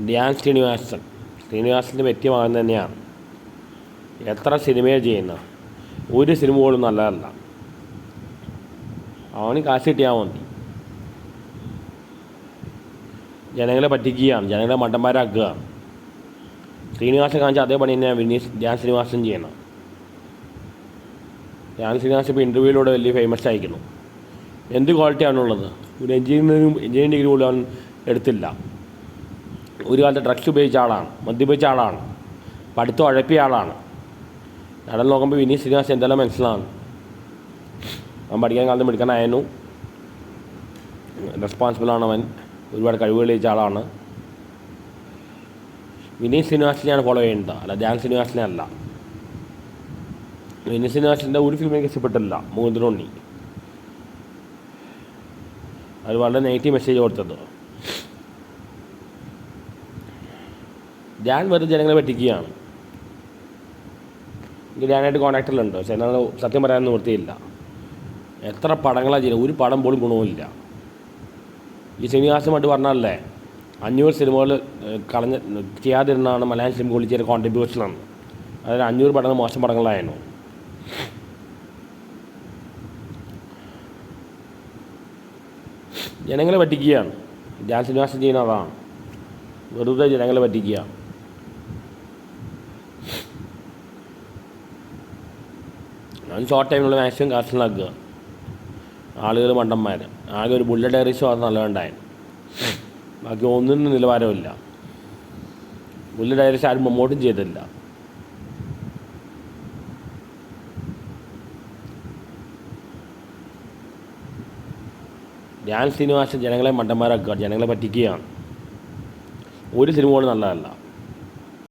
ധ്യാൻ ശ്രീനിവാസൻ. ശ്രീനിവാസന്റെ വ്യക്തിമാകൻ തന്നെയാണ്. എത്ര സിനിമയാണ് ചെയ്യുന്ന ഒരു സിനിമ പോലും നല്ലതല്ല. അവന് കാശ് കിട്ടിയാൽ മതി. ജനങ്ങളെ പറ്റിക്കുകയാണ്. ജനങ്ങളെ മണ്ടന്മാരാക്കുക ശ്രീനിവാസൻ കാണിച്ച അതേ പണി തന്നെയാണ് വിനീത് ധ്യാൻ ശ്രീനിവാസൻ ചെയ്യണം ധ്യാൻ ശ്രീനിവാസൻ ഇപ്പോൾ ഇന്റർവ്യൂവിലൂടെ വലിയ ഫേമസ് ആയിരിക്കുന്നു. എന്ത് ക്വാളിറ്റിയാണുള്ളത് ഒരു എഞ്ചിനീയറിംഗ് എഞ്ചിനീയറിംഗ് ഡിഗ്രി പോലും അവൻ എടുത്തില്ല. ഒരു കാലത്ത് ഡ്രഗ്സ് ഉപയോഗിച്ച ആളാണ് മദ്യപിച്ച ആളാണ് പഠിത്തം ഉഴപ്പിയ ആളാണ്. നടൻ നോക്കുമ്പോൾ വിനീത് ശ്രീനിവാസൻ എന്തെല്ലാം മനസ്സിലാണ്. അവൻ പഠിക്കാൻ കാലത്ത് മിടുക്കനായിരുന്നു റെസ്പോൺസിബിളാണ് അവൻ. ഒരുപാട് കഴിവുകൾ തെളിയിച്ച ആളാണ്. വിനീത് ശ്രീനിവാസിനെയാണ് ഫോളോ ചെയ്യേണ്ടത് അല്ല ധ്യാൻ ശ്രീനിവാസിനെ അല്ല. വിനീത് ശ്രീനിവാസിന്റെ ഒരു ഫിലിം എനിക്ക് ഇഷ്ടപ്പെട്ടില്ല മൂന്നിനുണ്ണി അത് വളരെ നെഗറ്റീവ് മെസ്സേജ് കൊടുത്തത്. ധ്യാൻ വെറുതെ ജനങ്ങളെ പറ്റിക്കുകയാണ്. എനിക്ക് ഞാനായിട്ട് കോൺടാക്റ്റിലുണ്ടോ പക്ഷേ എന്നാൽ സത്യം പറയാൻ നിവൃത്തിയില്ല. എത്ര പടങ്ങളാണ് ചെയ്യുന്നത് ഒരു പടം പോലും ഗുണവുമില്ല. ഈ ശ്രീനിവാസമായിട്ട് പറഞ്ഞല്ലേ അഞ്ഞൂറ് സിനിമകൾ കളഞ്ഞ് ചെയ്യാതിരുന്നാണ് മലയാളം സിനിമ ചെയ്ത കോൺട്രിബ്യൂഷനാണ് അതായത് അഞ്ഞൂറ് പടങ്ങൾ മോശം പടങ്ങളായിരുന്നു. ജനങ്ങളെ പറ്റിക്കുകയാണ്. ഞാൻ ശ്രീനിവാസൻ ചെയ്യുന്ന അതാണ്. വെറുതെ ജനങ്ങളെ പറ്റിക്കുക. ഞാൻ ഷോർട്ട് ടൈമിലുള്ള മാക്സിമം കാശിലാക്കുക ആളുകൾ മണ്ടന്മാർ ആകെ ഒരു ബുള്ളറ്റ് ഷോ മാത്രം നല്ലതുണ്ടായിരുന്നു ബാക്കി ഒന്നിനും നിലവാരമില്ല ബുള്ളറ്റ് ഡയറീസ് ആരും മുമ്പോട്ടും ചെയ്തില്ല. ഡാൻസ് സിനിമാസ് ജനങ്ങളെ മണ്ടന്മാരാക്കുക ജനങ്ങളെ പറ്റിക്കുകയാണ്. ഒരു സിനിമ പോലും നല്ലതല്ല.